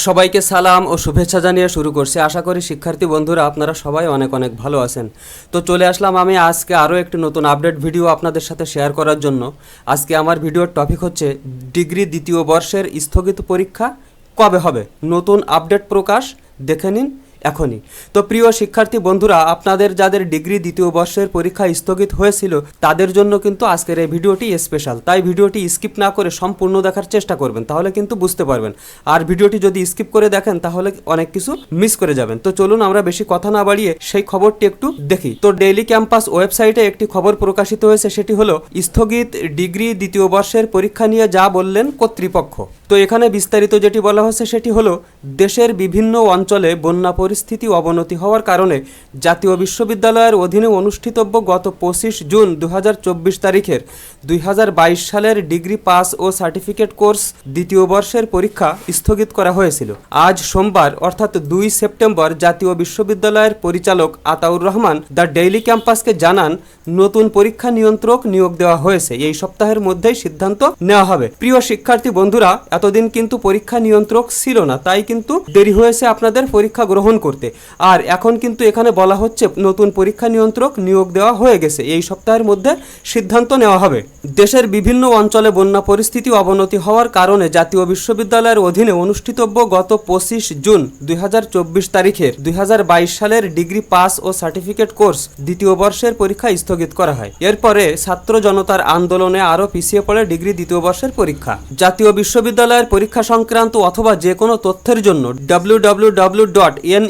সবাইকে সালাম ও শুভেচ্ছা জানিয়ে শুরু করছি। আশা করি শিক্ষার্থী বন্ধুরা, আপনারা সবাই অনেক অনেক ভালো আছেন। তো চলে আসলাম আমি আজকে আরও একটি নতুন আপডেট ভিডিও আপনাদের সাথে শেয়ার করার জন্য। আজকে আমার ভিডিওর টপিক হচ্ছে, ডিগ্রি দ্বিতীয় বর্ষের স্থগিত পরীক্ষা কবে হবে? নতুন আপডেট প্রকাশ, দেখে নিন। এখনই। তো প্রিয় শিক্ষার্থী বন্ধুরা, আপনাদের যাদের ডিগ্রি দ্বিতীয় বর্ষের পরীক্ষা স্থগিত হয়েছিল, তাদের জন্য কিন্তু আজকের এই ভিডিওটি স্পেশাল তাই ভিডিওটি স্কিপ না করে সম্পূর্ণ দেখার চেষ্টা করবেন, তাহলে কিন্তু বুঝতে পারবেন। আর ভিডিওটি যদি স্কিপ করে দেখেন, তাহলে অনেক কিছু মিস করে যাবেন। তো চলুন আমরা বেশি কথা না বাড়িয়ে সেই খবরটি একটু দেখি। তো ডেইলি ক্যাম্পাস ওয়েবসাইটে একটি খবর প্রকাশিত হয়েছে, সেটি হলো, স্থগিত ডিগ্রি দ্বিতীয় বর্ষের পরীক্ষা নিয়ে যা বললেন কর্তৃপক্ষ। তো এখানে বিস্তারিত যেটি বলা হচ্ছে সেটি হলো, দেশের বিভিন্ন অঞ্চলে বন্যা পরিস্থিতি অবনতি হওয়ার কারণে জাতীয় বিশ্ববিদ্যালয়ের অধীনে অনুষ্ঠিতব্য গত পঁচিশ জুন দু তারিখের দুই সালের ডিগ্রি পাস ও সার্টিফিকেট কোর্স দ্বিতীয় বর্ষের পরীক্ষা স্থগিত করা হয়েছিল। আজ সোমবার, অর্থাৎ দুই সেপ্টেম্বর, জাতীয় বিশ্ববিদ্যালয়ের পরিচালক আতাউর রহমান দ্য ডেইলি ক্যাম্পাসকে জানান, নতুন পরীক্ষা নিয়ন্ত্রক নিয়োগ দেওয়া হয়েছে। এই সপ্তাহের মধ্যেই সিদ্ধান্ত নেওয়া হবে। প্রিয় শিক্ষার্থী বন্ধুরা, এতদিন কিন্তু পরীক্ষা নিয়ন্ত্রক ছিল না, তাই কিন্তু দেরি হয়েছে আপনাদের পরীক্ষা গ্রহণ করতে। আর এখন কিন্তু এখানে বলা হচ্ছে নতুন পরীক্ষা নিয়ন্ত্রক নিয়োগ দেওয়া হয়ে গেছে। এই সপ্তাহের মধ্যে সিদ্ধান্ত নেওয়া হবে। দেশের বিভিন্ন অঞ্চলে বন্যা পরিস্থিতি অবনতি হওয়ার কারণে জাতীয় বিশ্ববিদ্যালয়ের অধীনে অনুষ্ঠিতব্য গত পঁচিশ জুন দুই তারিখের দুই সালের ডিগ্রি পাস ও সার্টিফিকেট কোর্স দ্বিতীয় বর্ষের পরীক্ষা স্থগিত করা হয়। এরপরে ছাত্র জনতার আন্দোলনে আরও পিছিয়ে পড়ে ডিগ্রি দ্বিতীয় বর্ষের পরীক্ষা। জাতীয় বিশ্ববিদ্যালয়ের পরীক্ষা সংক্রান্ত অথবা যে কোনো তথ্যের জন্য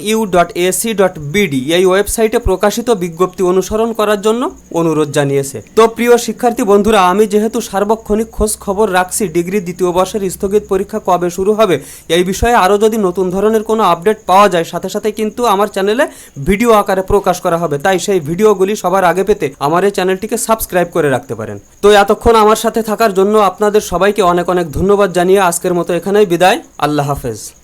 www.nu.ac.bd এই ওয়েবসাইটে প্রকাশিত বিজ্ঞপ্তি অনুসরণ করার জন্য অনুরোধ জানিয়েছে। তো প্রিয় শিক্ষার্থী বন্ধুরা, আমি যেহেতু সার্বক্ষণিক খোঁজ খবর রাখছি, ডিগ্রি দ্বিতীয় বর্ষের স্থগিত পরীক্ষা কবে শুরু হবে এই বিষয়ে আরও যদি নতুন ধরনের কোনো আপডেট পাওয়া যায়, সাথে সাথে কিন্তু আমার চ্যানেলে ভিডিও আকারে প্রকাশ করা হবে। তাই সেই ভিডিওগুলি সবার আগে পেতে আমার এই চ্যানেলটিকে সাবস্ক্রাইব করে রাখতে পারেন। তো এতক্ষণ আমার সাথে থাকার জন্য আপনাদের সবাইকে অনেক অনেক ধন্যবাদ জানিয়ে আজকের মতো এখানেই বিদায়। আল্লাহ হাফেজ।